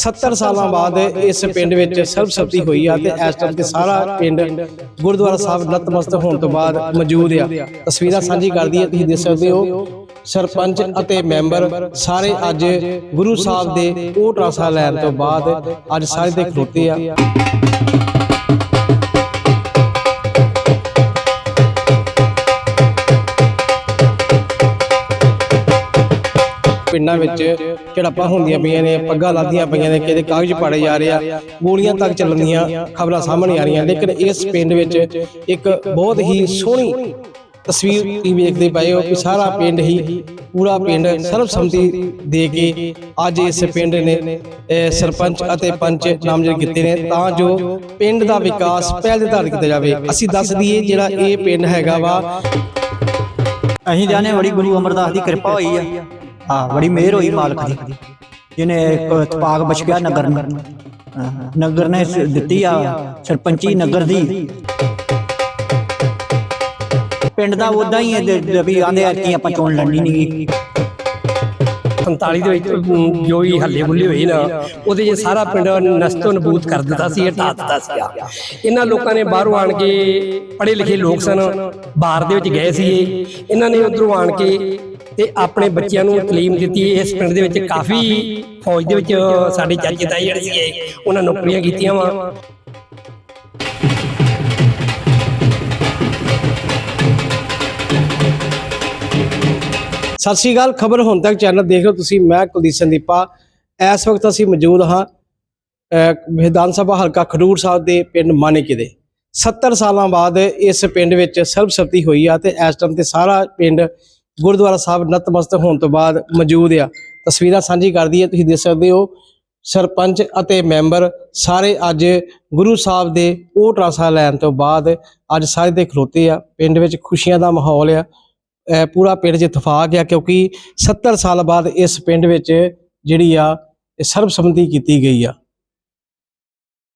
70 ਸਾਲਾਂ ਬਾਅਦ ਇਸ ਪਿੰਡ ਵਿੱਚ ਸਰਬਸੰਮਤੀ ਹੋਈ ਆ ਤੇ ਇਸ ਟਾਈਮ ਤੇ ਸਾਰਾ ਪਿੰਡ ਗੁਰਦੁਆਰਾ ਸਾਹਿਬ ਨਤਮਸਤਕ ਹੋਣ ਤੋਂ ਬਾਅਦ ਮੌਜੂਦ ਆ। ਤਸਵੀਰਾਂ ਸਾਂਝੀ ਕਰਦੀ ਹੈ। ਤੁਸੀਂ ਦੇਖ ਸਕਦੇ ਹੋ। ਸਰਪੰਚ ਅਤੇ ਮੈਂਬਰ ਸਾਰੇ ਅੱਜ ਗੁਰੂ ਸਾਹਿਬ ਦੇ ਓਟ ਰਸਾ ਲੈਣ ਤੋਂ ਬਾਅਦ ਅੱਜ ਸਾਰੇ ਦੇ ਖਲੋਤੇ ਆ। ਪਿੰਡਾਂ ਵਿੱਚ ਝੜਪਾਂ ਹੁੰਦੀਆਂ ਪਈਆਂ ਨੇ, ਪੱਗਾਂ ਲਾਦੀਆਂ ਪਈਆਂ ਨੇ, ਕਿਤੇ ਕਾਗਜ਼ ਪਾੜੇ ਜਾ ਰਹੇ ਆ, ਗੋਲੀਆਂ ਤੱਕ ਚੱਲਣ ਖਬਰਾਂ ਸਾਹਮਣੇ ਆ ਰਹੀਆਂ। ਲੇਕਿਨ ਇਸ ਪਿੰਡ ਵਿੱਚ ਇੱਕ ਬਹੁਤ ਹੀ ਸੋਹਣੀ ਤਸਵੀਰ ਤੁਸੀਂ ਵੇਖਦੇ ਪਏ ਹੋ ਕਿ ਸਾਰਾ ਪਿੰਡ ਹੀ ਪੂਰਾ ਪਿੰਡ ਸਰਬਸੰਮਤੀ ਦੇ ਕੇ ਅੱਜ ਇਸ ਪਿੰਡ ਨੇ ਸਰਪੰਚ ਅਤੇ ਪੰਚ ਨਾਮਜ਼ਦ ਕੀਤੇ ਨੇ ਤਾਂ ਜੋ ਪਿੰਡ ਦਾ ਵਿਕਾਸ ਪਹਿਲ ਦੇ ਆਧਾਰ ਕੀਤਾ ਜਾਵੇ। ਅਸੀਂ ਦੱਸ ਦਈਏ ਜਿਹੜਾ ਇਹ ਪਿੰਡ ਹੈਗਾ ਵਾ ਅਸੀਂ ਜਾਣੇ ਬੜੀ ਗੁਰੂ ਅਮਰਦਾਸ ਦੀ ਕਿਰਪਾ ਹੋਈ ਆ। ਹਾਂ ਬੜੀ ਮਿਹਰ ਹੋਈ ਮਾਲਕ ਦੀ। ਜਿਹਨੇ ਇੱਕ ਤਪਾਕ ਬਖਸ਼ਿਆ ਨਗਰ ਨੂੰ। ਹਾਂ, ਨਗਰ ਨੇ ਸ- ਦਿੱਤੀ ਆ ਸਰਪੰਚੀ ਨਗਰ ਦੀ। ਪਿੰਡ ਦਾ ਉਦਾਂ ਹੀ ਹੈ ਜ- ਵੀ ਆਂਦੇ ਆ ਕਿ ਆਪਾਂ ਚੋਣ ਲੜਨੀ ਨਹੀਂ 47 ਦੇ ਵਿੱਚ ਜੋ ਵੀ ਹੱਲੇ ਗੁੱਲੇ ਹੋਈ ਨਾ ਉਹਦੇ 'ਚ ਸਾਰਾ ਪਿੰਡ ਨਸਤੋ ਨਬੂਤ ਕਰ ਦਿੱਤਾ ਸੀ ਇਹ ਢਾਹ ਦਿੱਤਾ ਸੀਗਾ ਇਹਨਾਂ ਲੋਕਾਂ ਨੇ ਬਾਹਰੋਂ ਆਣ ਕੇ ਪੜ੍ਹੇ ਲਿਖੇ ਲੋਕ ਸਨ ਬਾਹਰ ਦੇ ਵਿੱਚ ਗਏ ਸੀ ਇਹ। ਇਹਨਾਂ ਨੇ ਉਧਰੋਂ ਆਣ ਕੇ ਤੇ ਆਪਣੇ ਬੱਚਿਆਂ ਨੂੰ ਤਾਲੀਮ ਦਿੱਤੀ। ਇਸ ਪਿੰਡ ਦੇ ਵਿੱਚ ਕਾਫੀ ਫੌਜ ਦੇ ਵਿੱਚ ਸਾਡੇ ਚਾਚੇ ਤਾਏ ਜਿਹੜੇ ਸੀਗੇ ਉਹਨਾਂ ਨੌਕਰੀਆਂ ਕੀਤੀਆਂ ਵਾ। ਸਤਿ ਸ਼੍ਰੀ ਅਕਾਲ ਖਬਰ ਹੁਣ ਤੱਕ ਚੈਨਲ ਦੇਖ ਰਹੇ ਤੁਸੀਂ ਮੈਂ ਕੁਲਦੀਪ ਸੰਦੀਪਾ। ਇਸ ਵਕਤ ਅਸੀਂ ਮੌਜੂਦ ਹਾਂ ਅਹ, ਵਿਧਾਨ ਸਭਾ ਹਲਕਾ ਖਡੂਰ ਸਾਹਿਬ ਦੇ ਪਿੰਡ ਮਾਨੇਕੇ ਦੇ। 70 ਸਾਲਾਂ ਬਾਅਦ ਇਸ ਪਿੰਡ ਵਿੱਚ ਸਰਬਸੰਮਤੀ ਹੋਈ ਆ ਤੇ ਇਸ ਟਾਈਮ ਤੇ ਸਾਰਾ ਪਿੰਡ ਗੁਰਦੁਆਰਾ ਸਾਹਿਬ ਨਤਮਸਤਕ ਹੋਣ ਤੋਂ ਬਾਅਦ ਮੌਜੂਦ ਆ। ਤਸਵੀਰਾਂ ਸਾਂਝੀ ਕਰਦੀ ਹੈ ਤੁਸੀਂ ਦੇਖ ਸਕਦੇ ਹੋ। ਸਰਪੰਚ ਅਤੇ ਮੈਂਬਰ ਸਾਰੇ ਅੱਜ ਗੁਰੂ ਸਾਹਿਬ ਦੇ ਉਹ ਟਰਾਸਾ ਲੈਣ ਤੋਂ ਬਾਅਦ ਅੱਜ ਸਾਰੇ ਦੇ ਖਲੋਤੇ ਆ। ਪਿੰਡ ਵਿੱਚ ਖੁਸ਼ੀਆਂ ਦਾ ਮਾਹੌਲ ਆ। ਪੂਰਾ ਪਿੰਡ 'ਚ ਇਤਫਾਕ ਆ ਕਿਉਂਕਿ 70 ਸਾਲ ਬਾਅਦ ਇਸ ਪਿੰਡ ਵਿੱਚ ਜਿਹੜੀ ਆ ਸਰਬਸੰਮਤੀ ਕੀਤੀ ਗਈ ਆ।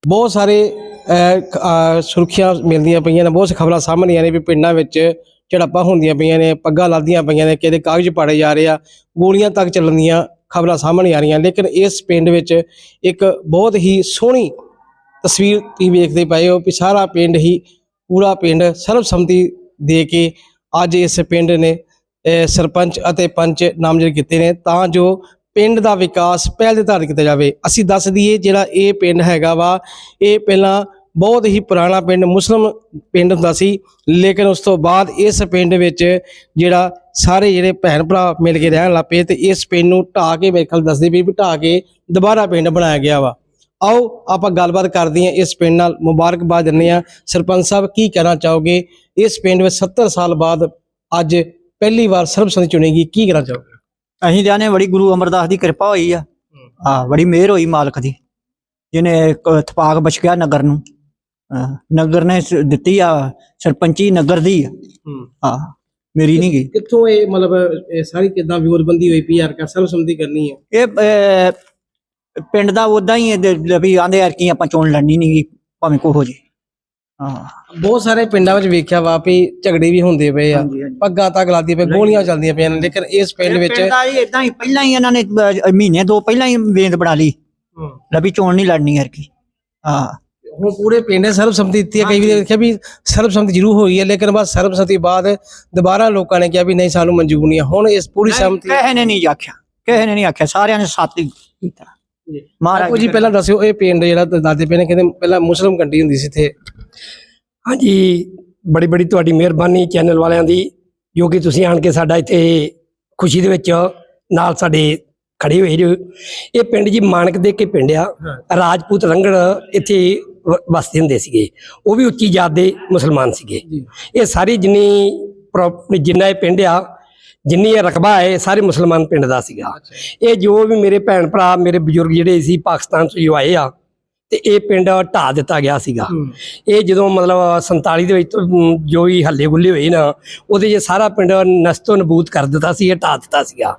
ਬਹੁਤ ਸਾਰੇ ਅਹ, ਖ- ਮਿਲਦੀਆਂ ਪਈਆਂ ਨੇ। ਬਹੁਤ ਖਬਰਾਂ ਸਾਹਮਣੇ ਆ ਨੇ ਵੀ ਪਿੰਡਾਂ ਵਿੱਚ ਝੜਪਾਂ ਹੁੰਦੀਆਂ ਪਈਆਂ ਨੇ, ਪੱਗਾਂ ਲਾਦੀਆਂ ਪਈਆਂ ਨੇ ਕਿਤੇ ਕਾਗਜ਼ ਪਾੜੇ ਜਾ ਰਹੇ ਆ, ਗੋਲੀਆਂ ਤੱਕ ਚੱਲਣ ਦੀਆਂ ਖਬਰਾਂ ਸਾਹਮਣੇ ਆ ਰਹੀਆਂ। ਲੇਕਿਨ ਇਸ ਪਿੰਡ ਵਿੱਚ ਇੱਕ ਬਹੁਤ ਹੀ ਸੋਹਣੀ ਤਸਵੀਰ ਤੁਸੀਂ ਵੇਖਦੇ ਪਏ ਹੋ ਕਿ ਸਾਰਾ ਪਿੰਡ ਹੀ ਪੂਰਾ ਪਿੰਡ ਸਰਬਸੰਮਤੀ ਦੇ ਕੇ ਅੱਜ ਇਸ ਪਿੰਡ ਨੇ ਸਰਪੰਚ ਅਤੇ ਪੰਚ ਨਾਮਜ਼ਦ ਕੀਤੇ ਨੇ ਤਾਂ ਜੋ ਪਿੰਡ ਦਾ ਵਿਕਾਸ ਪਹਿਲ ਦੇ ਆਧਾਰ ਕੀਤਾ ਜਾਵੇ। ਅਸੀਂ ਦੱਸ ਦਈਏ ਜਿਹੜਾ ਇਹ ਪਿੰਡ ਹੈਗਾ ਵਾ, ਇਹ ਪਹਿਲਾਂ ਬਹੁਤ ਹੀ ਪੁਰਾਣਾ ਪਿੰਡ ਮੁਸਲਮ ਪਿੰਡ ਹੁੰਦਾ ਸੀ। ਲੇਕਿਨ ਉਸ ਤੋਂ ਬਾਅਦ ਇਸ ਪਿੰਡ ਵਿੱਚ ਜਿਹੜਾ ਸਾਰੇ ਜਿਹੜੇ ਭੈਣ ਭਰਾ ਮਿਲ ਕੇ ਰਹਿਣ ਲੱਗ ਪਏ ਤੇ ਇਸ ਪਿੰਡ ਨੂੰ ਢਾਹ ਕੇ ਮੇਰੇ ਖਿਆਲ ਦੱਸਦੇ ਵੀ ਢਾਹ ਕੇ ਦੁਬਾਰਾ ਪਿੰਡ ਬਣਾਇਆ ਗਿਆ ਵਾ। ਆਓ ਆਪਾਂ ਗੱਲਬਾਤ ਕਰਦੇ ਹਾਂ ਇਸ ਪਿੰਡ ਨਾਲ। ਮੁਬਾਰਕਬਾਦ ਦਿੰਦੇ ਹਾਂ। ਸਰਪੰਚ ਸਾਹਿਬ ਕੀ ਕਹਿਣਾ ਚਾਹੋਗੇ? ਇਸ ਪਿੰਡ ਵਿੱਚ 70 ਸਾਲ ਬਾਅਦ ਅੱਜ ਪਹਿਲੀ ਵਾਰ ਸਰਬਸੰਮਤੀ ਚੁਣੇਗੀ ਕੀ ਕਹਿਣਾ ਚਾਹੋਗੇ? ਅਸੀਂ ਜਾਣੇ ਬੜੀ ਗੁਰੂ ਅਮਰਦਾਸ ਦੀ ਕਿਰਪਾ ਹੋਈ ਆ। ਹਾਂ। ਬੜੀ ਮਿਹਰ ਹੋਈ ਮਾਲਕ ਦੀ। ਜਿਹਨੇ ਇੱਕ ਤਪਾਕ ਬਖਸ਼ਿਆ ਨਗਰ ਨੂੰ। ਨਗਰ ਨੇ ਸ- ਦਿੱਤੀ ਆ ਸਰਪੰਚੀ ਨਗਰ ਦੀ ਹਾਂ। ਮੇਰੀ ਨਹੀਂ ਗਈ ਕਿੱਥੋਂ ਇਹ ਮਤਲਬ ਇਹ ਸਾਰੀ ਕਿਦਾਂ ਵਿਗੋਰਬੰਦੀ ਹੋਈ ਪੀ ਆਰ ਕਾ ਸਰਬਸੰਮਤੀ ਕਰਨੀ ਹੈ ਇਹ ਅਹ, ਪਿੰਡ ਦਾ ਉਦਾਂ ਹੀ ਹੈ ਜ- ਵੀ ਆਂਦੇ ਆ ਕਿ ਆਪਾਂ ਚੋਣ ਲੜਨੀ ਨਹੀਂ ਭਾਵੇਂ ਕੋ ਹੋ ਜੇ ਹਾਂ। ਬਹੁਤ ਸਾਰੇ ਪਿੰਡਾਂ ਵਿੱਚ ਵੇਖਿਆ ਵਾ ਵੀ ਝਗੜੇ ਵੀ ਹੁੰਦੇ ਪਏ ਆ। ਹਾਂਜੀ, ਹਾਂਜੀ। ਪੱਗਾਂ ਤੱਕ ਲਾਦੀ ਪਏ ਗੋਲੀਆਂ ਚੱਲਦੀਆਂ ਪਈਆਂ ਨੇ ਲੇਕਿਨ ਇਸ ਪਿੰਡ ਵਿੱਚ ਪਿੰਡ ਦਾ ਜੀ ਇਦਾਂ ਹੀ ਪਹਿਲਾਂ ਹੀ ਇਹਨਾਂ ਨੇ ਅਹ, ਮਹੀਨੇ ਦੋ ਪਹਿਲਾਂ ਹੀ ਵੇਂਦ ਬਣਾ ਲਈ। ਲੈ ਵੀ ਚੋਣ ਨਹੀਂ ਲੜਨੀ ਯਾਰ ਕੀ ਹਾਂ। ਹੁਣ ਪੂਰੇ ਪਿੰਡ ਨੇ ਸਰਬਸੰਮਤੀ ਦਿੱਤੀ ਹੈ ਕਈ ਵੀ ਦੇਖਿਆ ਵੀ ਸਰਬਸੰਮਤੀ ਜ਼ਰੂਰ ਹੋਈ ਹੈ ਲੇਕਿਨ ਬਸ ਸਰਬਸੰਮਤੀ ਬਾਅਦ ਦੁਬਾਰਾ ਲੋਕਾਂ ਨੇ ਕਿਹਾ ਵੀ ਨਹੀਂ ਸਾਨੂੰ ਮਨਜ਼ੂਰ ਨਹੀਂ ਹੈ। ਹੁਣ ਇਸ ਪੂਰੀ ਸਹਿਮਤੀ ਕਿਸੇ ਨੇ ਨਹੀਂ ਆਖਿਆ ਕਿਸੇ ਨੇ ਨਹੀਂ ਆਖਿਆ ਸਾਰਿਆਂ ਨੇ ਸਾਥ ਹੀ ਕੀਤਾ ਮਹਾਰਾਜ ਜੀ ਪਹਿਲਾਂ ਦੱਸਿਓ ਇਹ ਪਿੰਡ ਜਿਹੜਾ ਦਾਦੇ ਪਏ ਨੇ ਕਹਿੰਦੇ ਪਹਿਲਾਂ ਮੁਸਲਮ ਕੰਟੀ ਹੁੰਦੀ ਸੀ ਇੱਥੇ। ਹਾਂਜੀ ਬੜੀ ਬੜੀ ਤੁਹਾਡੀ ਮਿਹਰਬਾਨੀ ਚੈਨਲ ਵਾਲਿਆਂ ਦੀ ਜੋ ਕਿ ਤੁਸੀਂ ਆਣ ਕੇ ਸਾਡਾ ਇੱਥੇ ਖੁਸ਼ੀ ਦੇ ਵਿੱਚ ਨਾਲ ਸਾਡੇ ਖੜੇ ਹੋਏ ਜੋ। ਇਹ ਪਿੰਡ ਜੀ ਮਾਨਕ ਦੇ ਕੇ ਪਿੰਡ ਆ। ਰਾਜਪੂਤ ਰੰਗੜ ਇੱਥੇ ਵਸਦੇ ਹੁੰਦੇ ਸੀਗੇ। ਉਹ ਵੀ ਉੱਚੀ ਜਾਤ ਦੇ ਮੁਸਲਮਾਨ ਸੀਗੇ। ਜੀ। ਇਹ ਸਾਰੀ ਜਿੰਨੀ ਜਿੰਨਾ ਇਹ ਪਿੰਡ ਆ ਜਿੰਨੀ ਇਹ ਰਕਬਾ ਹੈ ਸਾਰੇ ਮੁਸਲਮਾਨ ਪਿੰਡ ਦਾ ਸੀਗਾ। ਇਹ ਜੋ ਵੀ ਮੇਰੇ ਭੈਣ ਭਰਾ ਮੇਰੇ ਬਜ਼ੁਰਗ ਜਿਹੜੇ ਸੀ ਪਾਕਿਸਤਾਨ ਤੋਂ ਜੋ ਆਏ ਆ ਤੇ ਇਹ ਪਿੰਡ ਢਾਹ ਦਿੱਤਾ ਗਿਆ ਸੀਗਾ। ਇਹ ਜਦੋਂ ਮਤਲਬ 47 ਦੇ ਵਿੱਚ ਜੋ ਵੀ ਹੱਲੇ ਗੁੱਲੇ ਹੋਏ ਨਾ ਉਹਦੇ 'ਚ ਸਾਰਾ ਪਿੰਡ ਨਸਤੋ ਨਬੂਤ ਕਰ ਦਿੱਤਾ ਸੀ ਇਹ ਢਾਹ ਦਿੱਤਾ ਸੀਗਾ।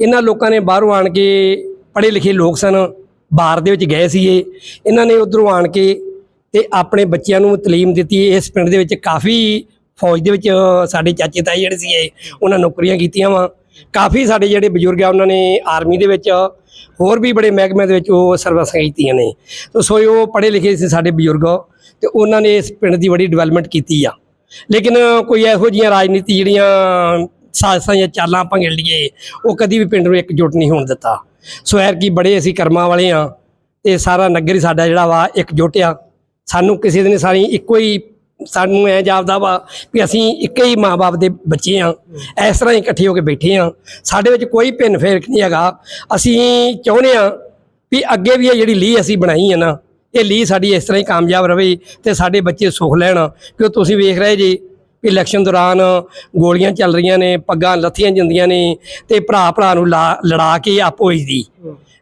ਇਹਨਾਂ ਲੋਕਾਂ ਨੇ ਬਾਹਰੋਂ ਆਣ ਕੇ ਪੜ੍ਹੇ ਲਿਖੇ ਲੋਕ ਸਨ। ਬਾਹਰ ਦੇ ਵਿੱਚ ਗਏ ਸੀ ਇਹ ਇਹਨਾਂ ਨੇ ਉਧਰੋਂ ਆਣ ਕੇ ਤੇ ਆਪਣੇ ਬੱਚਿਆਂ ਨੂੰ ਤਾਲੀਮ ਦਿੱਤੀ। ਇਸ ਪਿੰਡ ਦੇ ਵਿੱਚ ਕਾਫੀ ਫੌਜ ਦੇ ਵਿੱਚ ਸਾਡੇ ਚਾਚੇ ਤਾਏ ਜਿਹੜੇ ਸੀਗੇ, ਉਹਨਾਂ ਨੌਕਰੀਆਂ ਕੀਤੀਆਂ ਵਾ। ਕਾਫੀ ਸਾਡੇ ਜਿਹੜੇ ਬਜ਼ੁਰਗ ਆ, ਉਹਨਾਂ ਨੇ ਆਰਮੀ ਦੇ ਵਿੱਚ, ਹੋਰ ਵੀ ਬੜੇ ਮਹਿਕਮੇ ਦੇ ਵਿੱਚ ਉਹ ਸਰਵਿਸਾਂ ਕੀਤੀਆਂ ਨੇ। ਸੋ ਸੋ ਉਹ ਪੜ੍ਹੇ ਲਿਖੇ ਸੀ ਸਾਡੇ ਬਜ਼ੁਰਗ। ਤੇ ਉਹਨਾਂ ਨੇ ਇਸ ਪਿੰਡ ਦੀ ਬੜੀ ਡਿਵੈਲਪਮੈਂਟ ਕੀਤੀ ਆ। ਲੇਕਿਨ ਕੋਈ ਇਹੋ ਜਿਹੀਆਂ ਰਾਜਨੀਤੀ ਜਿਹੜੀਆਂ, ਸਾਜ਼ਸਾਂ ਜਾਂ ਚਾਲਾਂ ਆਪਾਂ ਗਿਣ ਲਈਏ, ਉਹ ਕਦੀ ਵੀ ਪਿੰਡ ਨੂੰ ਇਕਜੁੱਟ ਨਹੀਂ ਹੋਣ ਦਿੱਤਾ। ਸੋ ਐਰ ਕੀ ਬੜੇ ਅਸੀਂ ਕਰਮਾਂ ਵਾਲੇ ਆ। ਤੇ ਸਾਰਾ ਨਗਰ ਹੀ ਸਾਡਾ ਜਿਹੜਾ ਵਾ ਇਕਜੁੱਟ ਆ। ਸਾਨੂੰ ਕਿਸੇ ਦਿਨ ਸਾਰੀ ਇੱਕੋ ਹੀ ਸਾਨੂੰ ਐ ਜਾਪਦਾ ਵਾ ਵੀ ਅਸੀਂ ਇੱਕ ਹੀ ਮਾਂ-ਬਾਪ ਦੇ ਬੱਚੇ ਆ। ਇਸ ਤਰ੍ਹਾਂ ਹੀ ਇਕੱਠੇ ਹੋ ਕੇ ਬੈਠੇ ਆ। ਸਾਡੇ ਵਿੱਚ ਕੋਈ ਭਿੰਨ ਫੇਰਕ ਨਹੀਂ ਹੈਗਾ। ਅਸੀਂ ਚਾਹੁੰਦੇ ਆ ਵੀ ਅੱਗੇ ਵੀ ਇਹ ਜਿਹੜੀ ਲੀਹ ਅਸੀਂ ਬਣਾਈ ਹੈ ਨਾ, ਇਹ ਲੀਹ ਸਾਡੀ ਇਸ ਤਰ੍ਹਾਂ ਹੀ ਕਾਮਯਾਬ ਰਵੇ ਤੇ ਸਾਡੇ ਬੱਚੇ ਸੁਖ ਲੈਣ। ਕਿਉਂ ਤੁਸੀਂ ਵੇਖ ਰਹੇ ਜੀ ਇਲੈਕਸ਼ਨ ਦੌਰਾਨ ਗੋਲੀਆਂ ਚੱਲ ਰਹੀਆਂ ਨੇ, ਪੱਗਾਂ ਲੱਥੀਆਂ ਜਾਂਦੀਆਂ ਨੇ ਤੇ ਭਰਾ ਭਰਾ ਨੂੰ ਲਾ- ਲੜਾ ਕੇ ਆਪੋ ਹੀ ਦੀ।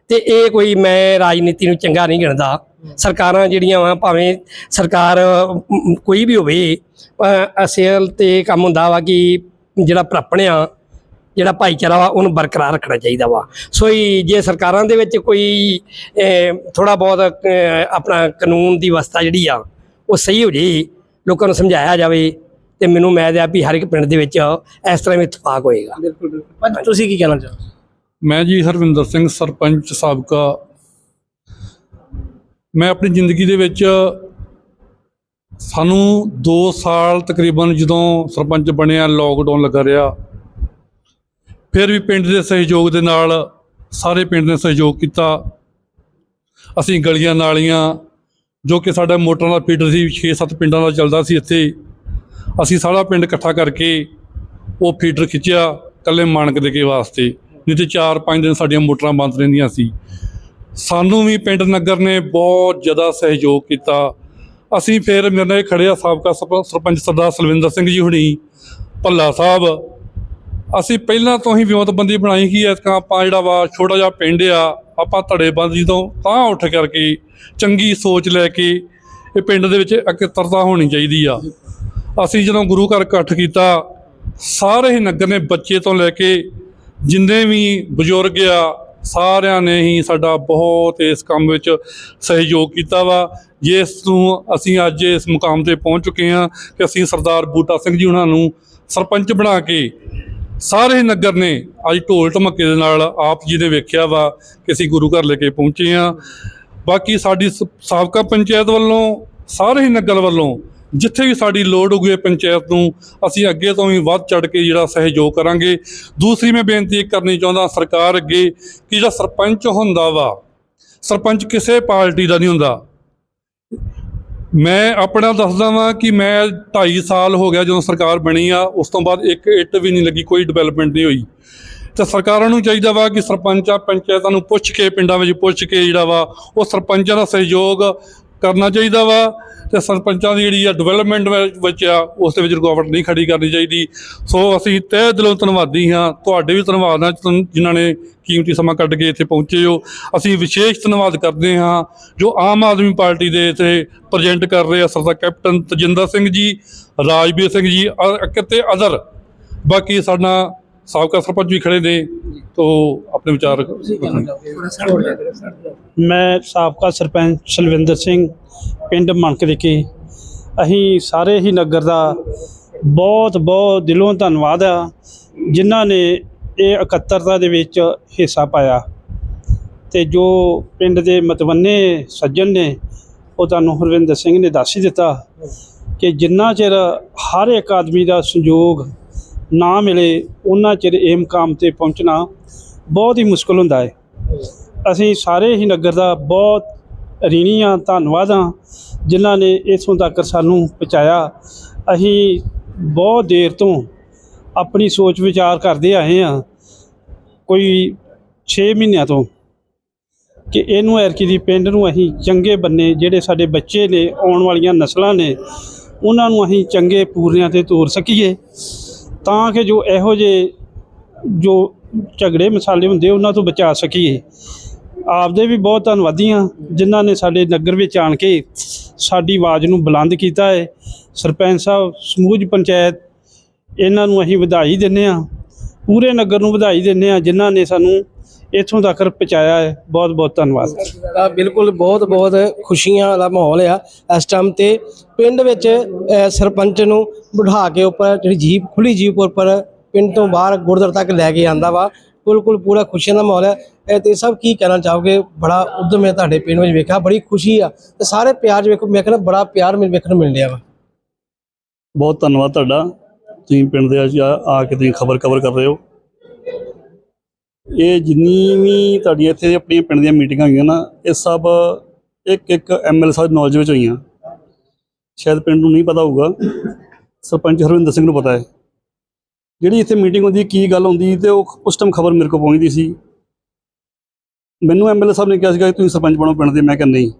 ਤੇ ਇਹ ਕੋਈ ਮੈਂ ਰਾਜਨੀਤੀ ਨੂੰ ਚੰਗਾ ਨਹੀਂ ਗਿਣਦਾ। ਸਰਕਾਰਾਂ ਜਿਹੜੀਆਂ ਵਾ, ਭਾਵੇਂ ਸਰਕਾਰ ਕੋਈ ਵੀ ਹੋਵੇ ਅਸਲ ਤੇ ਕੰਮ ਹੁੰਦਾ ਵਾ ਕਿ ਜਿਹੜਾ ਭਰਪਣਿਆ ਜਿਹੜਾ ਭਾਈਚਾਰਾ ਵਾ, ਉਹਨੂੰ ਬਰਕਰਾਰ ਰੱਖਣਾ ਚਾਹੀਦਾ ਵਾ। ਸੋ ਜੇ ਸਰਕਾਰਾਂ ਦੇ ਵਿੱਚ ਕੋਈ ਥੋੜਾ ਬਹੁਤ ਆਪਣਾ ਕਾਨੂੰਨ ਦੀ ਵਿਵਸਥਾ ਜਿਹੜੀ ਆ, ਉਹ ਸਹੀ ਹੋ ਜੇ, ਲੋਕਾਂ ਨੂੰ ਸਮਝਾਇਆ ਜਾਵੇ ਤੇ ਮੈਨੂੰ ਮੈਂ ਆ ਵੀ ਹਰ ਇੱਕ ਪਿੰਡ ਦੇ ਵਿੱਚ ਇਸ ਤਰ੍ਹਾਂ ਵੀ ਇਤਫਾਕ ਹੋਏਗਾ। ਬਿਲਕੁਲ ਬਿਲਕੁਲ। ਤੁਸੀਂ ਕੀ ਕਹਿਣਾ ਚਾਹੋ ਮੈਂ ਜੀ ਹਰਵਿੰਦਰ ਸਿੰਘ ਸਰਪੰਚ ਸਾਬਕਾ। ਮੈਂ ਆਪਣੀ ਜ਼ਿੰਦਗੀ ਦੇ ਵਿੱਚ ਸਾਨੂੰ 2 ਸਾਲ ਤਕਰੀਬਨ ਜਦੋਂ ਸਰਪੰਚ ਬਣਿਆ ਲੋਕਡਾਊਨ ਲੱਗਾ ਰਿਹਾ ਫਿਰ ਵੀ ਪਿੰਡ ਦੇ ਸਹਿਯੋਗ ਦੇ ਨਾਲ ਸਾਰੇ ਪਿੰਡ ਨੇ ਸਹਿਯੋਗ ਕੀਤਾ। ਅਸੀਂ ਗਲੀਆਂ ਨਾਲੀਆਂ ਜੋ ਕਿ ਸਾਡਾ ਮੋਟਰਾਂ ਦਾ ਫੀਡਰ ਸੀ 6-7 ਪਿੰਡਾਂ ਦਾ ਚੱਲਦਾ ਸੀ ਇੱਥੇ। ਅਸੀਂ ਸਾਰਾ ਪਿੰਡ ਇਕੱਠਾ ਕਰਕੇ ਉਹ ਫੀਡਰ ਖਿੱਚਿਆ ਕੱਲੇ ਮਾਨਕ ਦੇ ਕੇ ਵਾਸਤੇ ਨਹੀਂ ਤੇ 4-5 ਦਿਨ ਸਾਡੀਆਂ ਮੋਟਰਾਂ ਬੰਦ ਰਹਿੰਦੀਆਂ ਸੀ। ਸਾਨੂੰ ਵੀ ਪਿੰਡ ਨਗਰ ਨੇ ਬਹੁਤ ਜ਼ਿਆਦਾ ਸਹਿਯੋਗ ਕੀਤਾ। ਅਸੀਂ ਫਿਰ ਮੇਰੇ ਨਾਲ ਇਹ ਖੜੇ ਆ ਸਾਬਕਾ ਸਰਪ- ਸਰਪੰਚ ਸਰਦਾਰ ਸਲਵਿੰਦਰ ਸਿੰਘ ਜੀ ਹੁਣੀ, ਭੱਲਾ ਸਾਹਿਬ। ਅਸੀਂ ਪਹਿਲਾਂ ਤੋਂ ਹੀ ਵਿਉਂਤਬੰਦੀ ਬਣਾਈ ਕਿ ਇਸ ਆਪਾਂ ਜਿਹੜਾ ਵਾ ਛੋਟਾ ਜਿਹਾ ਪਿੰਡ ਆ, ਆਪਾਂ ਧੜੇਬੰਦੀ ਤੋਂ ਤਾਂ ਉੱਠ ਕਰਕੇ ਚੰਗੀ ਸੋਚ ਲੈ ਕੇ ਇਹ ਪਿੰਡ ਦੇ ਵਿੱਚ ਇਕੱਤਰਤਾ ਹੋਣੀ ਚਾਹੀਦੀ ਆ। ਅਸੀਂ ਜਦੋਂ ਗੁਰੂ ਘਰ ਇਕੱਠ ਕੀਤਾ, ਸਾਰੇ ਹੀ ਨਗਰ ਨੇ ਬੱਚੇ ਤੋਂ ਲੈ ਕੇ ਜਿੰਨੇ ਵੀ ਬਜ਼ੁਰਗ ਆ, ਸਾਰਿਆਂ ਨੇ ਹੀ ਸਾਡਾ ਬਹੁਤ ਇਸ ਕੰਮ ਵਿੱਚ ਸਹਿਯੋਗ ਕੀਤਾ ਵਾ। ਜਿਸ ਨੂੰ ਅਸੀਂ ਅੱਜ ਇਸ ਮੁਕਾਮ ਤੇ ਪਹੁੰਚ ਚੁੱਕੇ ਹਾਂ ਕਿ ਅਸੀਂ ਸਰਦਾਰ ਬੂਟਾ ਸਿੰਘ ਜੀ ਉਹਨਾਂ ਨੂੰ ਸਰਪੰਚ ਬਣਾ ਕੇ ਸਾਰੇ ਹੀ ਨਗਰ ਨੇ ਅੱਜ ਢੋਲ ਢਮੱਕੇ ਦੇ ਨਾਲ ਆਪ ਜੀ ਨੇ ਵੇਖਿਆ ਵਾ ਕਿ ਅਸੀਂ ਗੁਰੂ ਘਰ ਲੈ ਕੇ ਪਹੁੰਚੇ ਹਾਂ। ਬਾਕੀ ਸਾਡੀ ਸ- ਸਾਬਕਾ ਪੰਚਾਇਤ ਵੱਲੋਂ, ਸਾਰੇ ਹੀ ਨਗਰ ਵੱਲੋਂ ਜਿੱਥੇ ਵੀ ਸਾਡੀ ਲੋੜ ਹੋਊਗੀ ਪੰਚਾਇਤ ਨੂੰ, ਅਸੀਂ ਅੱਗੇ ਤੋਂ ਵੀ ਵੱਧ ਚੜ ਕੇ ਜਿਹੜਾ ਸਹਿਯੋਗ ਕਰਾਂਗੇ। ਦੂਸਰੀ ਮੈਂ ਬੇਨਤੀ ਇਹ ਕਰਨੀ ਚਾਹੁੰਦਾ, ਸਰਕਾਰ ਅੱਗੇ ਕਿ ਜਿਹੜਾ ਸਰਪੰਚ ਹੁੰਦਾ ਵਾ, ਸਰਪੰਚ ਕਿਸੇ ਪਾਰਟੀ ਦਾ ਨਹੀਂ ਹੁੰਦਾ। ਮੈਂ ਆਪਣਾ ਦੱਸਦਾ ਵਾਂ ਕਿ ਮੈਂ 2.5 ਸਾਲ ਹੋ ਗਿਆ ਜਦੋਂ ਸਰਕਾਰ ਬਣੀ ਆ, ਉਸ ਤੋਂ ਬਾਅਦ ਇੱਕ ਇੱਟ ਵੀ ਨਹੀਂ ਲੱਗੀ, ਕੋਈ ਡਿਵੈਲਪਮੈਂਟ ਨਹੀਂ ਹੋਈ। ਤੇ ਸਰਕਾਰਾਂ ਨੂੰ ਚਾਹੀਦਾ ਵਾ ਕਿ ਸਰਪੰਚਾਂ ਪੰਚਾਇਤਾਂ ਨੂੰ ਪੁੱਛ ਕੇ, ਪਿੰਡਾਂ ਵਿੱਚ ਪੁੱਛ ਕੇ ਜਿਹੜਾ ਵਾ, ਉਹ ਸਰਪੰਚਾਂ ਦਾ ਸਹਿਯੋਗ ਕਰਨਾ ਚਾਹੀਦਾ ਵਾ ਤੇ ਸਰਪੰਚਾਂ ਦੀ ਜਿਹੜੀ ਆ ਡਿਵੈਲਪਮੈਂਟ ਵਿੱਚ ਆ, ਉਸ ਦੇ ਵਿੱਚ ਰੁਕਾਵਟ ਨਹੀਂ ਖੜੀ ਕਰਨੀ ਚਾਹੀਦੀ। ਸੋ ਅਸੀਂ ਤਹਿ ਦਿਲੋਂ ਧੰਨਵਾਦੀ ਹਾਂ। ਤੁਹਾਡੇ ਵੀ ਧੰਨਵਾਦ ਹਾਂ ਤੁਨ- ਜਿਨ੍ਹਾਂ ਨੇ ਕੀਮਤੀ ਸਮਾਂ ਕੱਢ ਕੇ ਇੱਥੇ ਪਹੁੰਚੇ ਹੋ। ਅਸੀਂ ਵਿਸ਼ੇਸ਼ ਧੰਨਵਾਦ ਕਰਦੇ ਹਾਂ ਜੋ ਆਮ ਆਦਮੀ ਪਾਰਟੀ ਦੇ ਇੱਥੇ ਪ੍ਰੈਜ਼ੈਂਟ ਕਰ ਰਹੇ ਆ ਸਰਦਾਰ ਕੈਪਟਨ ਤਜਿੰਦਰ ਸਿੰਘ ਜੀ, ਰਾਜਵੀਰ ਸਿੰਘ ਜੀ, ਅ- ਕਿਤੇ ਅਦਰ ਬਾਕੀ ਸਾਡਾ ਸਾਬਕਾ ਸਰਪੰਚ ਵੀ ਖੜੇ ਨੇ, ਤੋਂ ਆਪਣੇ ਵਿਚਾਰ ਮੈਂ ਸਾਬਕਾ ਸਰਪੰਚ ਸਲਵਿੰਦਰ ਸਿੰਘ, ਪਿੰਡ ਮਣਕ ਵਿਖੇ ਅਸੀਂ ਸਾਰੇ ਹੀ ਨਗਰ ਦਾ ਬਹੁਤ ਬਹੁਤ ਦਿਲੋਂ ਧੰਨਵਾਦ ਆ, ਜਿਨ੍ਹਾਂ ਨੇ ਇਹ ਇਕੱਤਰਤਾ ਦੇ ਵਿੱਚ ਹਿੱਸਾ ਪਾਇਆ। ਤੇ ਜੋ ਪਿੰਡ ਦੇ ਮਤਵੰਨੇ ਸੱਜਣ ਨੇ, ਉਹ ਤੁਹਾਨੂੰ ਹਰਵਿੰਦਰ ਸਿੰਘ ਨੇ ਦੱਸ ਹੀ ਦਿੱਤਾ ਕਿ ਜਿੰਨਾ ਚਿਰ ਹਰ ਇੱਕ ਆਦਮੀ ਦਾ ਸੰਯੋਗ ਨਾ ਮਿਲੇ, ਉਹਨਾਂ ਚਿਰ ਇਹ ਮੁਕਾਮ ਤੇ ਪਹੁੰਚਣਾ ਬਹੁਤ ਹੀ ਮੁਸ਼ਕਲ ਹੁੰਦਾ ਹੈ। ਅਸੀਂ ਸਾਰੇ ਹੀ ਨਗਰ ਦਾ ਬਹੁਤ ਰੀਣੀ ਹਾਂ ਧੰਨਵਾਦ ਹਾਂ, ਜਿਨ੍ਹਾਂ ਨੇ ਇਥੋਂ ਤੱਕ ਸਾਨੂੰ ਪਹੁੰਚਾਇਆ। ਅਸੀਂ ਬਹੁਤ ਦੇਰ ਤੋਂ ਆਪਣੀ ਸੋਚ ਵਿਚਾਰ ਕਰਦੇ ਆਏ ਹਾਂ, ਕੋਈ 6 ਮਹੀਨਿਆਂ ਤੋਂ, ਕਿ ਇਹਨੂੰ ਐਰਕੀ ਦੀ ਪਿੰਡ ਨੂੰ ਅਸੀਂ ਚੰਗੇ ਬੰਨੇ, ਜਿਹੜੇ ਸਾਡੇ ਬੱਚੇ ਨੇ, ਆਉਣ ਵਾਲੀਆਂ ਨਸਲਾਂ ਨੇ, ਉਹਨਾਂ ਨੂੰ ਅਸੀਂ ਚੰਗੇ ਪੂਰਿਆਂ ਤੇ ਤੋਰ ਸਕੀਏ। ਤਾਂ ਕਿ ਜੋ ਇਹੋ ਜਿਹੇ ਜੋ ਝਗੜੇ ਮਸਾਲੇ ਹੁੰਦੇ ਉਹਨਾਂ ਤੋਂ ਬਚਾ ਸਕੀਏ। ਆਪਦੇ ਵੀ ਬਹੁਤ ਧੰਨਵਾਦੀ ਹਾਂ ਜਿਨ੍ਹਾਂ ਨੇ ਸਾਡੇ ਨਗਰ ਵਿੱਚ ਆਣ ਕੇ ਸਾਡੀ ਆਵਾਜ਼ ਨੂੰ ਬੁਲੰਦ ਕੀਤਾ ਹੈ ਸਰਪੰਚ ਸਾਹਿਬ ਸਮੂਹ ਪੰਚਾਇਤ, ਇਹਨਾਂ ਨੂੰ ਅਸੀਂ ਵਧਾਈ ਦਿੰਦੇ ਹਾਂ। ਪੂਰੇ ਨਗਰ ਨੂੰ ਵਧਾਈ ਦਿੰਦੇ ਹਾਂ, ਜਿਨ੍ਹਾਂ ਨੇ ਸਾਨੂੰ ਇੱਥੋਂ ਤੱਕ ਪਹੁੰਚਾਇਆ ਹੈ। ਬਹੁਤ ਬਹੁਤ ਧੰਨਵਾਦ। ਤਾਂ ਬਿਲਕੁਲ ਬਹੁਤ ਬਹੁਤ ਖੁਸ਼ੀਆਂ ਦਾ ਮਾਹੌਲ ਆ ਇਸ ਟਾਈਮ ਤੇ। ਪਿੰਡ ਵਿੱਚ ਸਰਪੰਚ ਨੂੰ ਬਿਠਾ ਕੇ ਉੱਪਰ ਜਿਹੜੀ ਜੀਪ ਖੁੱਲੀ ਜੀਪ ਉੱਪਰ ਪਿੰਡ ਤੋਂ ਬਾਹਰ ਗੁਰਦੁਆਰਾ ਤੱਕ ਲੈ ਕੇ ਆਂਦਾ ਵਾ। ਬਿਲਕੁਲ ਪੂਰਾ ਖੁਸ਼ੀਆਂ ਦਾ ਮਾਹੌਲ ਹੈ ਇਹ ਤੇ ਸਭ ਕੀ ਕਹਿਣਾ ਚਾਹੋਗੇ? ਬੜਾ ਉਦਮ ਹੈ ਤੁਹਾਡੇ ਪਿੰਡ ਵਿੱਚ ਵੇਖਿਆ ਬੜੀ ਖੁਸ਼ੀ ਆ। ਤੇ ਸਾਰੇ ਪਿਆਰ 'ਚ ਵੇਖੋ ਮੈਂ ਕਹਿੰਦਾ ਬੜਾ ਪਿਆਰ ਮੈਨੂੰ ਵੇਖਣ ਨੂੰ ਮਿਲ ਰਿਹਾ ਵਾ। ਬਹੁਤ ਧੰਨਵਾਦ ਤੁਹਾਡਾ। ਤੁਸੀਂ ਪਿੰਡ ਦੇ ਆ ਕੇ ਤੁਸੀਂ ਖਬਰ ਕਵਰ ਕਰ ਰਹੇ ਹੋ। ਇਹ ਜਿੰਨੀ ਵੀ ਤੁਹਾਡੀਆਂ ਇੱਥੇ ਆਪਣੀਆਂ ਪਿੰਡ ਦੀਆਂ ਮੀਟਿੰਗਾਂ ਹੋਈਆਂ ਨਾ, ਇਹ ਸਭ ਇੱਕ ਇੱਕ ਐਮਐਲ ਸਾਹਿਬ ਨੌਲੇਜ ਵਿੱਚ ਹੋਈਆਂ। ਸ਼ਾਇਦ ਪਿੰਡ ਨੂੰ ਨਹੀਂ ਪਤਾ ਹੋਊਗਾ। ਸਰਪੰਚ ਹਰਵਿੰਦਰ ਸਿੰਘ ਨੂੰ ਪਤਾ ਹੈ। ਜਿਹੜੀ ਇੱਥੇ ਮੀਟਿੰਗ ਹੁੰਦੀ, ਕੀ ਗੱਲ ਹੁੰਦੀ ਤੇ ਉਹ ਉਸ ਟਾਈਮ ਖਬਰ ਮੇਰੇ ਕੋਲ ਪਹੁੰਚਦੀ ਸੀ। ਮੈਨੂੰ ਐਮਐਲਏ ਸਾਹਿਬ ਨੇ ਕਿਹਾ ਸੀਗਾ ਕਿ ਤੁਸੀਂ ਸਰਪੰਚ ਬਣੋ ਪਿੰਡ ਦੇ। ਮੈਂ ਕਿਹਾ ਨਹੀਂ।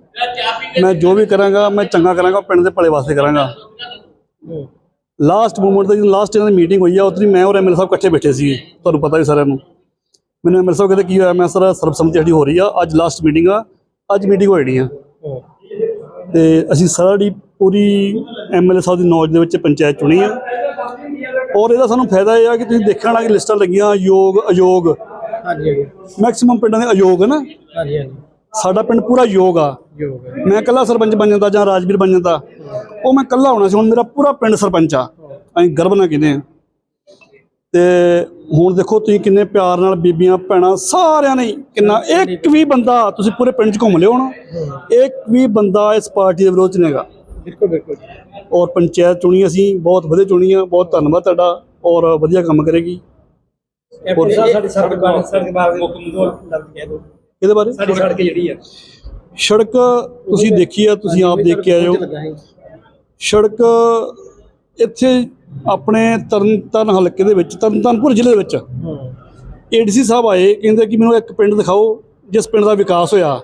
ਮੈਂ ਜੋ ਵੀ ਕਰਾਂਗਾ, ਮੈਂ ਚੰਗਾ ਕਰਾਂਗਾ ਪਿੰਡ ਦੇ ਭਲੇ ਵਾਸਤੇ ਕਰਾਂਗਾ। ਲਾਸਟ ਮੂਮੈਂਟ ਤੇ ਜਦੋਂ ਲਾਸਟ ਇਹਨਾਂ ਦੀ ਮੀਟਿੰਗ ਹੋਈ ਆ ਉਤਰੀ ਮੈਂ ਔਰ ਐਮਐਲ ਸਾਹਿਬ ਇਕੱਠੇ ਬੈਠੇ ਸੀ। ਤੁਹਾਨੂੰ ਪਤਾ ਹੀ ਸਾਰਿਆਂ ਨੂੰ। ਮੈਨੂੰ ਐਮਐਲ ਸਾਹਿਬ ਕਹਿੰਦੇ ਕੀ ਹੋਇਆ? ਮੈਂ ਸਰ ਸਰਬਸੰਮਤੀ ਸਾਡੀ ਹੋ ਰਹੀ ਆ। ਅੱਜ ਲਾਸਟ ਮੀਟਿੰਗ ਆ। ਅੱਜ ਮੀਟਿੰਗ ਹੋਣੀ ਆ। ਤੇ ਅਸੀਂ ਸਾਰੀ ਪੂਰੀ ਐਮਐਲਏ ਸਾਹਿਬ ਦੀ ਨੌਜ ਦੇ ਵਿੱਚ ਪੰਚਾਇਤ ਚੁਣੀ ਆ। ਔਰ ਇਹਦਾ ਸਾਨੂੰ ਫਾਇਦਾ ਇਹ ਆ ਕਿ ਤੁਸੀਂ ਦੇਖਣਾ ਕਿ ਲਿਸਟਾਂ ਲੱਗੀਆਂ ਯੋਗ ਅਯੋਗ। ਹਾਂਜੀ ਮੈਕਸਿਮਮ ਪਿੰਡਾਂ ਦੇ ਅਯੋਗ ਹੈ ਨਾ। ਹਾਂਜੀ ਹਾਂਜੀ। ਸਾਡਾ ਪਿੰਡ ਪੂਰਾ ਯੋਗ ਆ। ਹੈ ਮੈਂ ਇਕੱਲਾ ਸਰਪੰਚ ਬਣ ਜਾਂਦਾ ਜਾਂ ਰਾਜਵੀਰ ਬਣ ਜਾਂਦਾ ਉਹ ਮੈਂ ਇਕੱਲਾ ਹੋਣਾ ਸੀ ਹੁਣ ਮੇਰਾ ਪੂਰਾ ਪਿੰਡ ਸਰਪੰਚ ਆ। ਅਸੀਂ ਗਰਵ ਨਾਲ ਕਹਿੰਦੇ ਆ। ਤੇ ਹੁਣ ਦੇਖੋ ਤੁਸੀਂ ਕਿੰਨੇ ਪਿਆਰ ਨਾਲ ਬੀਬੀਆਂ ਭੈਣਾਂ ਸਾਰਿਆਂ ਨੇ ਹੀ ਕਿੰਨਾ ਇੱਕ ਵੀ ਬੰਦਾ ਤੁਸੀਂ ਪੂਰੇ ਪਿੰਡ 'ਚ ਘੁੰਮ ਲਿਓ ਨਾ ਇੱਕ ਵੀ ਬੰਦਾ ਇਸ ਪਾਰਟੀ ਦੇ ਵਿਰੋਧ 'ਚ ਨਹੀਂ ਹੈਗਾ। ਬਿਲਕੁਲ ਬਿਲਕੁਲ ਔਰ ਪੰਚਾਇਤ ਚੁਣੀ ਅਸੀਂ ਬਹੁਤ ਵਧੀਆ ਚੁਣੀ ਆ ਬਹੁਤ ਧੰਨਵਾਦ ਤੁਹਾਡਾ ਔਰ ਵਧੀਆ ਕੰਮ ਕਰੇਗੀ। ਇਹਦੇ ਬਾਰੇ ਸਾਡੀ ਸੜਕ ਜਿਹੜੀ ਆ। ਸੜਕ ਤੁਸੀਂ ਦੇਖੀ ਆ ਤੁਸੀਂ ਆਪ ਦੇਖ ਕੇ ਆਏ ਹੋ ਸੜਕ ਇੱਥੇ ਆਪਣੇ ਤਰਨਤਾਰਨ ਹਲਕੇ ਦੇ ਵਿੱਚ, ਤਰਨਤਾਰਨਪੁਰ ਜ਼ਿਲ੍ਹੇ ਦੇ ਵਿੱਚ ਏਡੀਸੀ ਸਾਹਿਬ ਆਏ, ਕਹਿੰਦੇ ਕਿ ਮੈਨੂੰ ਇੱਕ ਪਿੰਡ ਦਿਖਾਓ, ਜਿਸ ਪਿੰਡ ਦਾ ਵਿਕਾਸ ਹੋਇਆ।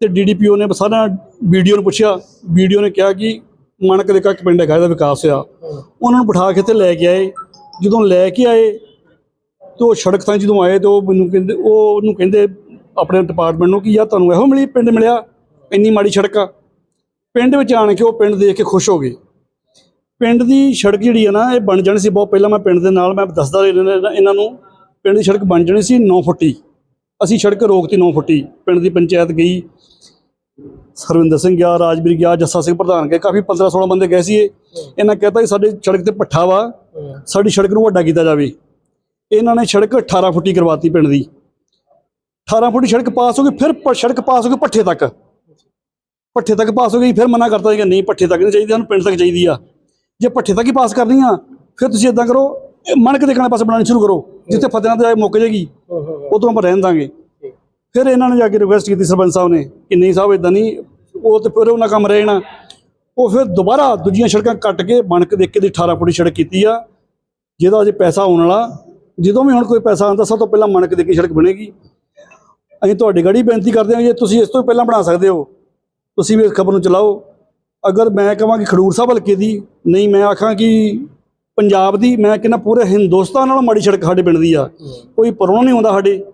ਤੇ ਡੀਡੀਪੀਓ ਨੇ ਸਾਰਾ ਵੀਡੀਓ ਨੂੰ ਪੁੱਛਿਆ, ਵੀਡੀਓ ਨੇ ਕਿਹਾ ਕਿ ਮਣਕ ਦੇ ਕੱਕ ਪਿੰਡ ਹੈਗਾ, ਇਹਦਾ ਵਿਕਾਸ ਹੋਇਆ। ਉਹਨਾਂ ਨੂੰ ਬਿਠਾ ਕੇ ਇੱਥੇ ਲੈ ਕੇ ਆਏ। ਜਦੋਂ ਲੈ ਕੇ ਆਏ, ਤੇ ਉਹ ਸੜਕ ਤਾਂ ਜਦੋਂ ਆਏ, ਤੇ ਉਹ ਮੈਨੂੰ ਕਹਿੰਦੇ, ਉਹ ਉਹਨੂੰ ਕਹਿੰਦੇ ਆਪਣੇ ਡਿਪਾਰਟਮੈਂਟ ਨੂੰ ਕਿ ਯਾ ਤੁਹਾਨੂੰ ਇਹੋ ਮਿਲੀ, ਪਿੰਡ ਮਿਲਿਆ, ਇੰਨੀ ਮਾੜੀ ਸੜਕ ਆ। ਪਿੰਡ ਵਿੱਚ ਆਣ ਕੇ ਉਹ ਪਿੰਡ ਦੇਖ ਕੇ ਖੁਸ਼ ਹੋ ਗਏ। ਪਿੰਡ ਦੀ ਸੜਕ ਜਿਹੜੀ ਹੈ ਨਾ, ਇਹ ਬਣ ਜਾਣੀ ਸੀ ਬਹੁਤ ਪਹਿਲਾਂ ਮੈਂ ਪਿੰਡ ਦੇ ਨਾਲ, ਮੈਂ ਦੱਸਦਾ ਇਹਨਾਂ ਇਹਨਾਂ- ਇਹਨਾਂ ਨੂੰ, ਪਿੰਡ ਦੀ ਸੜਕ ਬਣ ਜਾਣੀ ਸੀ 9 ਫੁੱਟੀ। ਅਸੀਂ ਸੜਕ ਰੋਕਤੀ 9 ਫੁੱਟੀ। ਪਿੰਡ ਦੀ ਪੰਚਾਇਤ ਗਈ। ਸਰਵਿੰਦਰ ਸਿੰਘ ਗਿਆ, ਰਾਜਵੀਰ ਗਿਆ, ਜੱਸਾ ਸਿੰਘ ਪ੍ਰਧਾਨ ਗਏ। ਕਾਫੀ 15 16 ਬੰਦੇ ਗਏ ਸੀ ਇਹ। ਇਹਨਾਂ ਕਹਿਤਾ ਕਿ ਸਾਡੇ ਸੜਕ ਤੇ ਪੱਠਾ ਵਾ, ਸਾਡੀ ਸੜਕ ਨੂੰ ਵੱਡਾ ਕੀਤਾ ਜਾਵੇ। ਇਹਨਾਂ ਨੇ ਸੜਕ 18 ਫੁੱਟੀ ਕਰਵਾਤੀ ਪਿੰਡ ਦੀ। 18 ਫੁੱਟੀ ਸੜਕ ਪਾਸ ਹੋ ਗਈ, ਫਿਰ ਸੜਕ ਪਾਸ ਹੋ ਗਈ ਪੱਠੇ ਤੱਕ। ਪੱਠੇ ਤੱਕ ਪਾਸ ਹੋ ਗਈ, ਫਿਰ ਮਨਾ ਕਰਤਾ ਕਿ ਨਹੀਂ, ਪੱਠੇ ਤੱਕ ਨਹੀਂ ਚਾਹੀਦੀ, ਸਾਨੂੰ ਪਿੰਡ ਤੱਕ ਚਾਹੀਦੀ ਆ। ਜੇ ਪੱਠੇ ਤੱਕ ਹੀ ਪਾਸ ਕਰਨੀ ਆ ਫਿਰ ਤੁਸੀਂ ਇਦਾਂ ਕਰੋ ਇਹ ਮਣਕ ਦੇ ਕਾਲੇ ਪਾਸੇ ਬਣਾਉਣੀ ਸ਼ੁਰੂ ਕਰੋ ਜਿੱਥੇ ਫਤਿਆਂ ਤੇ ਮੁੱਕ ਜਾਏਗੀ ਉਦੋਂ ਆਪਾਂ ਰਹਿਣ ਦਾਂਗੇ। ਫਿਰ ਇਹਨਾਂ ਨੇ ਜਾ ਕੇ ਰਿਕੁਐਸਟ ਕੀਤੀ ਸਰਪੰਚ ਸਾਹਿਬ ਨੇ ਕਿ ਨਹੀਂ ਸਾਹਿਬ ਇਦਾਂ ਨਹੀਂ ਉਹ ਤੇ ਫਿਰ ਉਹਨਾਂ ਕੰਮ ਰਹਿਣਾ। ਉਹ ਫਿਰ ਦੁਬਾਰਾ ਦੂਜੀਆਂ ਸੜਕਾਂ ਕੱਟ ਕੇ ਬਣਕ ਦੇ ਕੇ ਦੀ 18 ਫੁੱਟੀ ਸੜਕ ਕੀਤੀ ਆ ਜਿਹਦਾ ਅਜੇ ਪੈਸਾ ਆਉਣ ਵਾਲਾ। ਜਦੋਂ ਵੀ ਹੁਣ ਕੋਈ ਪੈਸਾ ਆਉਂਦਾ ਸਭ ਤੋਂ ਪਹਿਲਾਂ ਮਣਕ ਦੇ ਕੇ ਸੜਕ ਬਣੇਗੀ। ਅਸੀਂ ਤੁਹਾਡੀ ਗੜੀ ਬੇਨਤੀ ਕਰਦੇ ਹਾਂ ਜੇ ਤੁਸੀਂ ਇਸ ਤੋਂ ਪਹਿਲਾਂ ਬਣਾ ਸਕਦੇ ਹੋ ਤੁਸੀਂ ਵੀ ਇਸ ਖਬਰ ਨੂੰ ਚਲਾਓ। ਅਗਰ ਮੈਂ ਕਹਾਂ ਕਿ ਖਡੂਰ ਸਾਹਿਬ ਹਲਕੇ ਦੀ, ਨਹੀਂ, ਮੈਂ ਆਖਾਂ ਕਿ ਪੰਜਾਬ ਦੀ, ਮੈਂ ਕਹਿੰਦਾ ਪੂਰੇ ਹਿੰਦੁਸਤਾਨ ਨਾਲੋਂ ਮਾੜੀ ਸੜਕ ਸਾਡੇ ਪਿੰਡ ਦੀ ਆ। ਕੋਈ ਪਰੋਣਾ ਨਹੀਂ ਆਉਂਦਾ ਸਾਡੇ।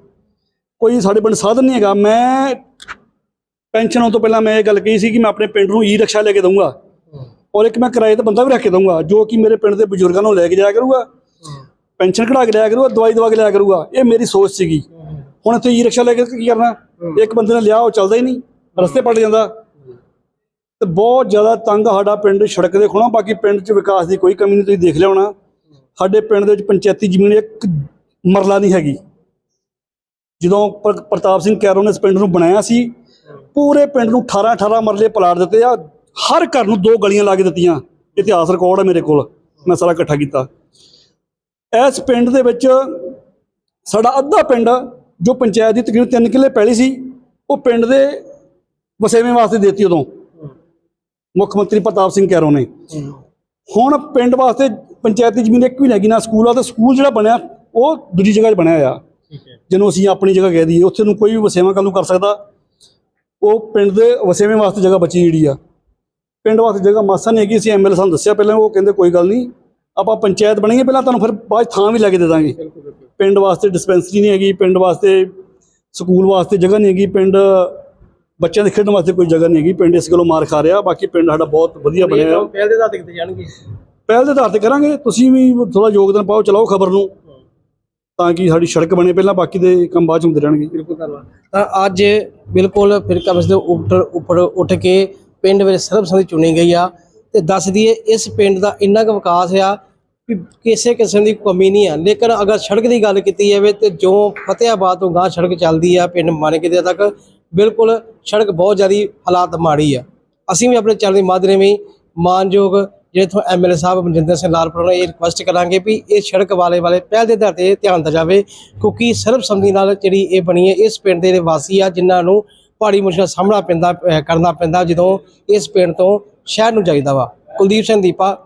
ਕੋਈ ਸਾਡੇ ਪਿੰਡ ਸਾਧਨ ਨਹੀਂ ਹੈਗਾ। ਮੈਂ ਪੈਨਸ਼ਨ ਤੋਂ ਪਹਿਲਾਂ ਮੈਂ ਇਹ ਗੱਲ ਕਹੀ ਸੀ ਕਿ ਮੈਂ ਆਪਣੇ ਪਿੰਡ ਨੂੰ ਈ ਰਿਕਸ਼ਾ ਲੈ ਕੇ ਦਊਂਗਾ। ਔਰ ਇੱਕ ਮੈਂ ਕਿਰਾਏ ਤੇ ਬੰਦਾ ਵੀ ਰੱਖ ਕੇ ਦਊਂਗਾ, ਜੋ ਕਿ ਮੇਰੇ ਪਿੰਡ ਦੇ ਬਜ਼ੁਰਗਾਂ ਨੂੰ ਲੈ ਕੇ ਜਾਇਆ ਕਰੂਗਾ। ਪੈਨਸ਼ਨ ਕਢਾ ਕੇ ਲਿਆ ਕਰੂਗਾ, ਦਵਾਈ ਦਵਾ ਕੇ ਲਿਆ ਕਰੂਗਾ। ਇਹ ਮੇਰੀ ਸੋਚ ਸੀਗੀ। ਹੁਣ ਇੱਥੇ ਈ ਰਿਕਸ਼ਾ ਲੈ ਕੇ ਕੀ ਕਰਨਾ? ਇੱਕ ਬੰਦੇ ਨੇ ਲਿਆ, ਉਹ ਚੱਲਦਾ ਹੀ ਨਹੀਂ। ਰਸਤੇ ਪਲਟ ਜਾਂਦਾ। ਤੇ ਬਹੁਤ ਜ਼ਿਆਦਾ ਤੰਗ ਸਾਡਾ ਪਿੰਡ ਸੜਕ ਦੇ ਖੁਣਾ, ਬਾਕੀ ਪਿੰਡ 'ਚ ਵਿਕਾਸ ਦੀ ਕੋਈ ਕਮੀ ਨਹੀਂ, ਤੁਸੀਂ ਦੇਖ ਲਿਆ ਹੋਣਾ। ਸਾਡੇ ਪਿੰਡ ਦੇ ਵਿੱਚ ਪੰਚਾਇਤੀ ਜ਼ਮੀਨ ਇੱਕ ਮਰਲਾ ਨਹੀਂ ਹੈਗੀ। ਜਦੋਂ ਪ੍ਰ- ਪ੍ਰਤਾਪ ਸਿੰਘ ਕੈਰੋ ਨੇ ਇਸ ਪਿੰਡ ਨੂੰ ਬਣਾਇਆ ਸੀ, ਪੂਰੇ ਪਿੰਡ ਨੂੰ 18 18 ਮਰਲੇ ਪਲਾਟ ਦਿੱਤੇ ਆ। ਹਰ ਘਰ ਨੂੰ ਦੋ ਗਲੀਆਂ ਲਾ ਕੇ ਦਿੱਤੀਆਂ। ਇਤਿਹਾਸ ਰਿਕਾਰਡ ਹੈ ਮੇਰੇ ਕੋਲ, ਮੈਂ ਸਾਰਾ ਇਕੱਠਾ ਕੀਤਾ। ਇਸ ਪਿੰਡ ਦੇ ਵਿੱਚ ਸਾਡਾ ਅੱਧਾ ਪਿੰਡ, ਜੋ ਪੰਚਾਇਤ ਦੀ ਤਕਰੀਬਨ 3 ਕਿੱਲੇ ਪਹਿਲੀ ਸੀ, ਉਹ ਪਿੰਡ ਦੇ ਵਸੇਵੇਂ ਵਾਸਤੇ ਦਿੱਤੀ ਉਦੋਂ। ਮੁੱਖ ਮੰਤਰੀ ਪ੍ਰਤਾਪ ਸਿੰਘ ਕੈਰੋ ਨੇ। ਹੁਣ ਪਿੰਡ ਵਾਸਤੇ ਪੰਚਾਇਤੀ ਜ਼ਮੀਨ ਇੱਕ ਵੀ ਹੈਗੀ ਨਾ ਸਕੂਲ ਆ ਤੇ ਸਕੂਲ ਜਿਹੜਾ ਬਣਿਆ ਉਹ ਦੂਜੀ ਜਗ੍ਹਾ 'ਚ ਬਣਿਆ ਆ ਜਿਹਨੂੰ ਅਸੀਂ ਆਪਣੀ ਜਗ੍ਹਾ ਕਹਿ ਦਈਏ ਉੱਥੇ ਨੂੰ ਕੋਈ ਵੀ ਵਸੇਵਾ ਕੱਲ੍ਹ ਨੂੰ ਕਰ ਸਕਦਾ। ਉਹ ਪਿੰਡ ਦੇ ਵਸੇਵੇਂ ਵਾਸਤੇ ਜਗ੍ਹਾ ਬਚੀ ਜਿਹੜੀ ਆ। ਪਿੰਡ ਵਾਸਤੇ ਜਗ੍ਹਾ ਮਾਸਾ ਨਹੀਂ ਹੈਗੀ ਅਸੀਂ ਐਮਐਲਏ ਸਾਨੂੰ ਦੱਸਿਆ ਪਹਿਲਾਂ ਉਹ ਕਹਿੰਦੇ ਕੋਈ ਗੱਲ ਨਹੀਂ। ਆਪਾਂ ਪੰਚਾਇਤ ਬਣਾਈਏ ਪਹਿਲਾਂ ਤੁਹਾਨੂੰ ਫਿਰ ਬਾਅਦ ਥਾਂ ਵੀ ਲੈ ਕੇ ਦੇ ਦਾਂਗੇ। ਪਿੰਡ ਵਾਸਤੇ ਡਿਸਪੈਂਸਰੀ ਨਹੀਂ ਹੈਗੀ ਪਿੰਡ ਵਾਸਤੇ ਸਕੂਲ ਵਾਸਤੇ ਜਗ੍ਹਾ ਨਹੀਂ ਹੈਗੀ ਪਿੰਡ ਬੱਚਿਆਂ ਦੇ ਖੇਡਣ ਵਾਸਤੇ ਕੋਈ ਜਗ੍ਹਾ ਨਹੀਂ ਹੈਗੀ ਪਿੰਡ ਇਸ ਗੱਲੋਂ ਮਾਰ ਖਾ ਰਿਹਾ ਬਾਕੀ ਪਿੰਡ ਸਾਡਾ ਬਹੁਤ ਵਧੀਆ ਬਣਿਆ ਆ ਪਹਿਲ ਦੇ ਆਧਾਰ ਤੇ ਕਿਤੇ ਜਾਣਗੇ? ਪਹਿਲ ਦੇ ਆਧਾਰ ਤੇ ਕਰਾਂਗੇ ਤੁਸੀਂ ਵੀ ਥੋੜਾ ਯੋਗਦਾਨ ਪਾਓ ਚਲਾਓ ਖਬਰ ਨੂੰ ਤਾਂ ਕਿ ਸਾਡੀ ਸੜਕ ਬਣੇ ਪਹਿਲਾਂ ਬਾਕੀ ਦੇ ਕੰਮ ਬਾਅਦ ਚ ਹੁੰਦੇ ਰਹਿਣਗੇ। ਬਿਲਕੁਲ ਧੰਨਵਾਦ। ਤਾਂ ਅੱਜ ਬਿਲਕੁਲ ਫਿਰ ਕਬਸ ਦੇ ਉੱਪਰ ਉੱਪਰ ਉੱਠ ਕੇ ਪਿੰਡ ਵਿੱਚ ਸਰਬਸੰਮਤੀ ਚੁਣੀ ਗਈ ਆ ਤੇ ਦੱਸ ਦਈਏ ਇਸ ਪਿੰਡ ਦਾ ਇੰਨਾ ਕੁ ਵਿਕਾਸ ਆ ਵੀ ਕਿਸੇ ਕਿਸਮ ਦੀ ਕਮੀ ਨਹੀਂ ਆ। ਲੇਕਿਨ ਅਗਰ ਸੜਕ ਦੀ ਗੱਲ ਕੀਤੀ ਜਾਵੇ ਤੇ ਜੋ ਫਤਿਆਬਾਦ ਤੋਂ ਗਾਂ ਸੜਕ ਚੱਲਦੀ ਆ ਪਿੰਡ ਮਾਨੇਕੇ ਤੱਕ ਬਿਲਕੁਲ ਸੜਕ ਬਹੁਤ ਜ਼ਿਆਦਾ ਹਾਲਾਤ ਮਾੜੀ ਆ। ਅਸੀਂ ਵੀ ਆਪਣੇ ਚੈਨਲ ਦੇ ਮਾਧਿਅਮ ਰਾਹੀਂ ਮਾਨਯੋਗ ਜਿਹੜੇ ਤੋਂ ਐਮਐਲਏ ਸਾਹਿਬ ਮਨਜਿੰਦਰ ਸਿੰਘ ਲਾਲਪੁਰ ਨੂੰ ਇਹ ਰਿਕੁਐਸਟ ਕਰਾਂਗੇ ਵੀ ਇਹ ਸੜਕ ਵਾਲੇ ਵਾਲੇ ਪਹਿਲ ਦੇ ਆਧਾਰ ਤੇ ਧਿਆਨ ਦਿੱਤਾ ਜਾਵੇ ਕਿਉਂਕਿ ਸਰਬਸੰਮਤੀ ਨਾਲ ਜਿਹੜੀ ਇਹ ਬਣੀ ਹੈ, ਇਸ ਪਿੰਡ ਦੇ ਜਿਹੜੇ ਵਾਸੀ ਆ ਜਿਨ੍ਹਾਂ ਨੂੰ ਭਾਰੀ ਮੁਸ਼ਕਲ ਸਾਹਮਣਾ ਪੈਂਦਾ, ਅਹ ਕਰਨਾ ਪੈਂਦਾ ਜਦੋਂ ਇਸ ਪਿੰਡ ਤੋਂ ਸ਼ਹਿਰ ਨੂੰ ਜਾਈਦਾ ਵਾ। ਕੁਲਦੀਪ ਸਿੰਘ ਦੀਪਾ